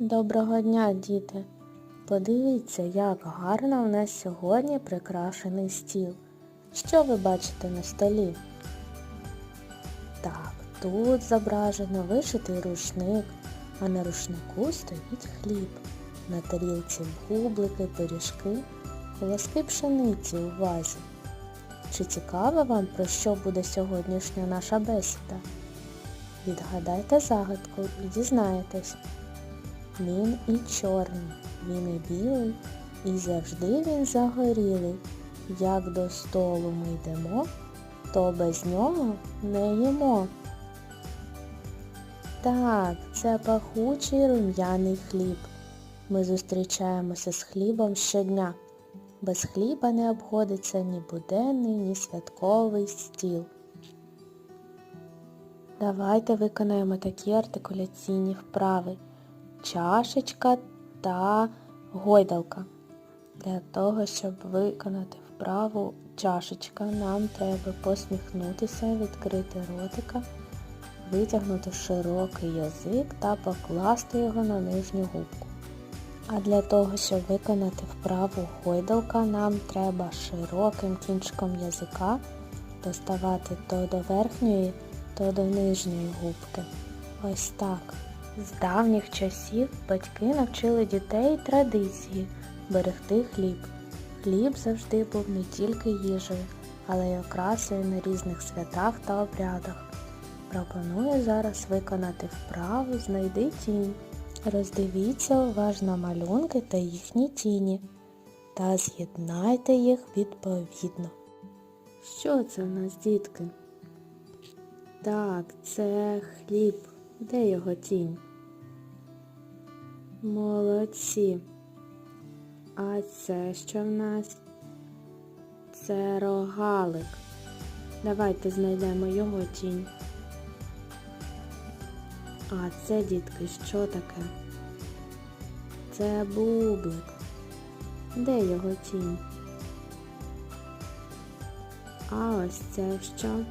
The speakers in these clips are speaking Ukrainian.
Доброго дня, діти! Подивіться, як гарно в нас сьогодні прикрашений стіл. Що ви бачите на столі? Так, тут зображено вишитий рушник, а на рушнику стоїть хліб. На тарілці бублики, пиріжки, колоски пшениці у вазі. Чи цікаво вам, про що буде сьогоднішня наша бесіда? Відгадайте загадку і дізнаєтесь. Він і чорний, він і білий, і завжди він загорілий. Як до столу ми йдемо, то без нього не їмо. Так, це пахучий рум'яний хліб. Ми зустрічаємося з хлібом щодня. Без хліба не обходиться ні буденний, ні святковий стіл. Давайте виконаємо такі артикуляційні вправи чашечка та гойдалка. Для того, щоб виконати вправу чашечка, нам треба посміхнутися, відкрити ротика, витягнути широкий язик та покласти його на нижню губку. А для того, щоб виконати вправу гойдалка, нам треба широким кінчиком язика доставати то до верхньої, то до нижньої губки. Ось так. З давніх часів батьки навчили дітей традиції берегти хліб. Хліб завжди був не тільки їжею, але й окрасою на різних святах та обрядах. Пропоную зараз виконати вправу Знайди тінь. Роздивіться уважно малюнки та їхні тіні та з'єднайте їх відповідно. Що це в нас, дітки? Так, це хліб. Де його тінь? Молодці. А це що в нас? Це рогалик. Давайте знайдемо його тінь. А це, дітки, що таке? Це бублик. Де його тінь? А ось це що?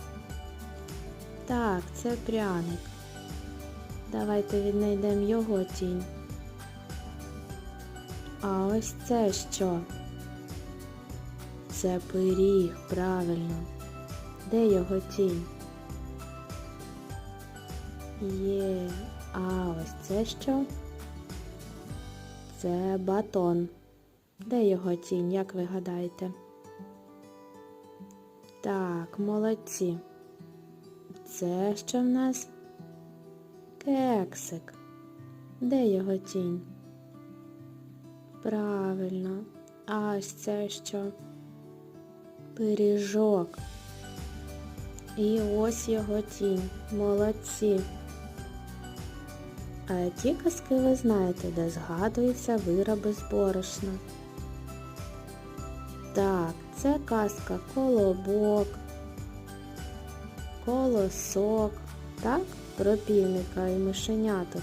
Так, це пряник. Давайте віднайдемо його тінь. А ось це що? Це пиріг, правильно. Де його тінь? Є. А ось це що? Це батон. Де його тінь, як ви гадаєте? Так, молодці. Це що в нас? Кексик. Де його тінь? Правильно. А ось це що? Пиріжок. І ось його тінь. Молодці. А які казки ви знаєте, де згадуються вироби з борошна? Так, це казка колобок, колосок, так, про півника і мишеняток.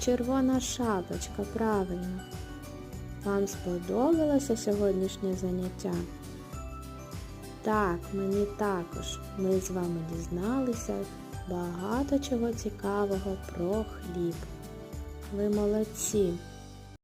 Червона шапочка, правильно. Вам сподобалося сьогоднішнє заняття? Так, мені також. Ми з вами дізналися багато чого цікавого про хліб. Ви молодці!